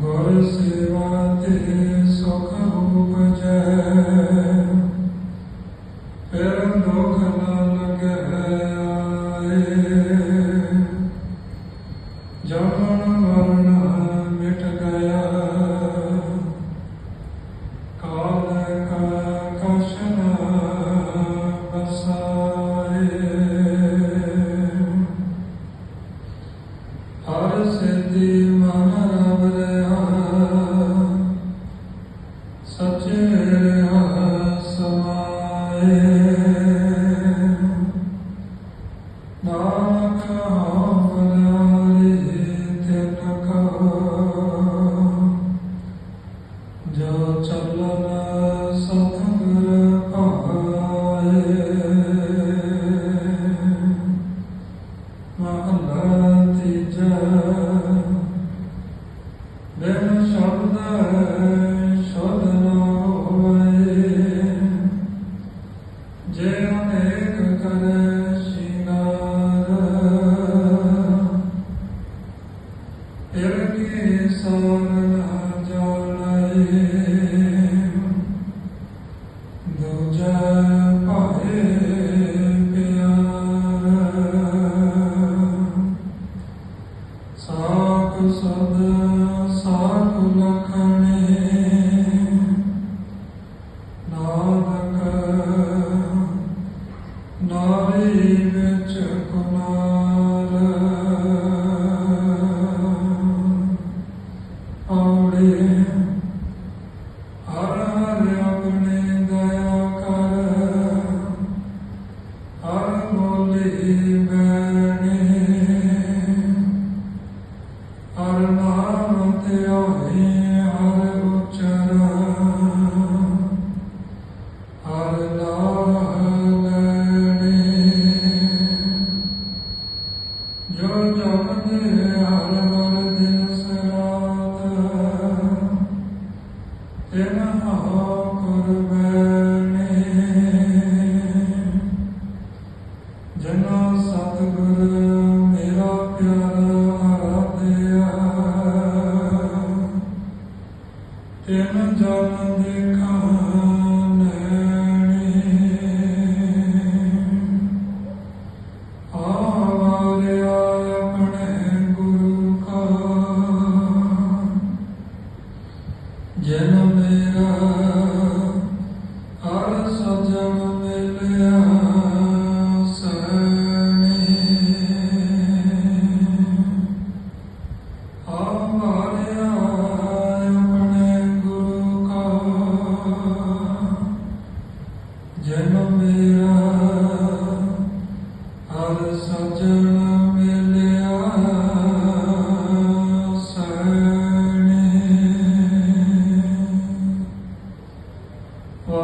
ਗੁਰ ਸੇਵਾ ਤੇ ਸੁਖ ਉਪਜੈ ਪਰਮ ਦੁਖ ਨਾ Thank you.